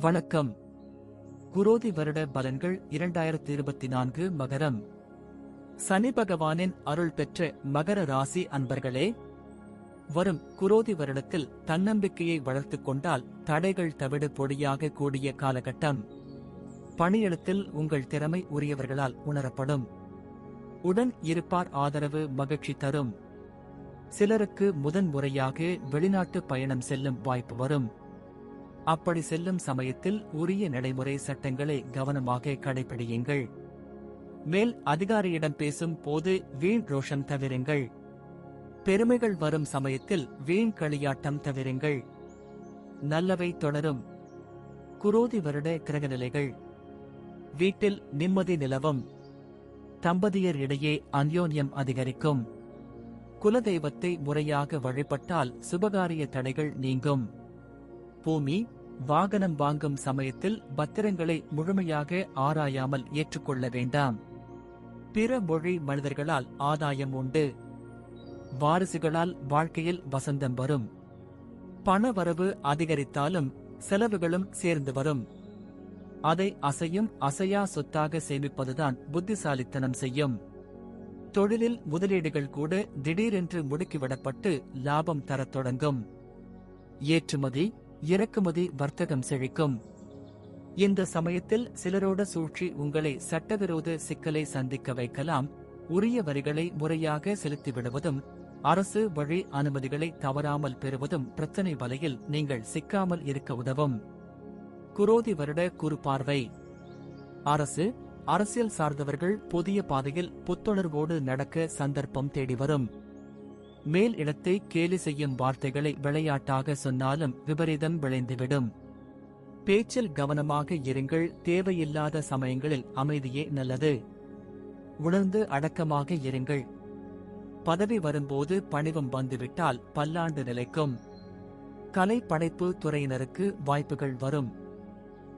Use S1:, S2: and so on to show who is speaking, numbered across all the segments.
S1: வணக்கம். குரோதி வருட பலன்கள் இரண்டாயிரத்தி இருபத்தி நான்கு மகரம். சனி பகவானின் அருள் பெற்ற மகர ராசி அன்பர்களே வரும் குரோதி வருடத்தில் தன்னம்பிக்கையை வளர்த்துக் கொண்டால் தடைகள் தவிடு பொடியாக கூடிய காலகட்டம். பணியிடத்தில் உங்கள் திறமை உரியவர்களால் உணரப்படும். உடன் இருப்பார் ஆதரவு மகிழ்ச்சி தரும். சிலருக்கு முதன் முறையாக வெளிநாட்டு பயணம் செல்லும் வாய்ப்பு வரும். அப்படி செல்லும் சமயத்தில் உரிய நடைமுறை சட்டங்களை கவனமாக கடைபிடியுங்கள் மேல் அதிகாரியிடம் பேசும் போது வீண் ரோஷம் தவிருங்கள். பெருமைகள் வரும் சமயத்தில் வீண் களியாட்டம் தவிருங்கள். நல்லவை தொடரும். குரோதி வருட கிரகநிலைகள். வீட்டில் நிம்மதி நிலவும். தம்பதியர் இடையே அந்யோன்யம் அதிகரிக்கும். குலதெய்வத்தை முறையாக வழிபட்டால் சுபகாரிய தடைகள் நீங்கும். பூமி வாகனம் வாங்கும் சமயத்தில் பத்திரங்களை முழுமையாக ஆராயாமல் ஏற்றுக்கொள்ள வேண்டாம். பிற மொழி மனிதர்களால் ஆதாயம் உண்டு. வாரிசுகளால் வாழ்க்கையில் வசந்தம் வரும். பணவரவு அதிகரித்தாலும் செலவுகளும் சேர்ந்து வரும். அதை அசையும் அசையா சொத்தாக சேமிப்பதுதான் புத்திசாலித்தனம் செய்யும். தொழிலில் முதலீடுகள் கூட திடீரென்று முடுக்கிவிடப்பட்டு லாபம் தரத் தொடங்கும். ஏற்றுமதி இறக்குமதி வர்த்தகம் செழிக்கும். இந்த சமயத்தில் சிலரோட சூழ்ச்சி உங்களை சட்டவிரோத சிக்கலை சந்திக்க வைக்கலாம். உரிய வரிகளை முறையாக செலுத்திவிடுவதும் அரசு வழி அனுமதிகளை தவறாமல் பெறுவதும் பிரச்சனை வலையில் நீங்கள் சிக்காமல் இருக்க உதவும். குரோதி வருட குறுபார்வை அரசு அரசியல் சார்ந்தவர்கள் புதிய பாதையில் புத்துணர்வோடு நடக்க சந்தர்ப்பம் தேடி வரும். மேல் இடத்தை கேலி செய்யும் வார்த்தைகளை விளையாட்டாக சொன்னாலும் விபரீதம் விளைந்துவிடும். பேச்சில் கவனமாக இருங்கள் தேவையில்லாத சமயங்களில் அமைதியே நல்லது. உணர்ந்து அடக்கமாக இருங்கள். பதவி வரும்போது பணிவம் வந்துவிட்டால் பல்லாண்டு நிலைக்கும். கலை படைப்பு துறையினருக்கு வாய்ப்புகள் வரும்.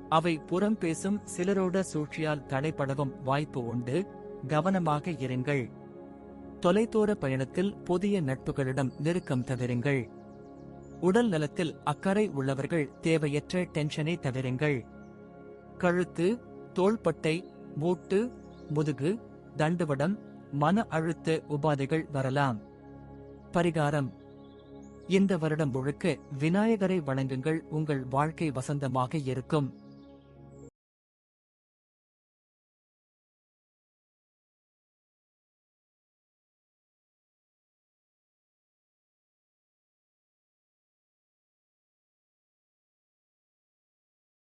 S1: அவை புறம் பேசும் சிலரோட சூழ்ச்சியால் தடைப்படவும் வாய்ப்பு உண்டு. கவனமாக இருங்கள். தொலைதூர பயணத்தில் புதிய நட்புகளிடம் நெருக்கம் தவிருங்கள் உடல் நலத்தில் அக்கறை உள்ளவர்கள் தேவையற்ற டென்ஷனை தவிருங்கள் கழுத்து தோள்பட்டை மூட்டு முதுகு தண்டுவடம் மன அழுத்த உபாதைகள் வரலாம். பரிகாரம். இந்த வருடம் முழுக்க விநாயகரை வணங்குங்கள். உங்கள் வாழ்க்கை வசந்தமாக இருக்கும்.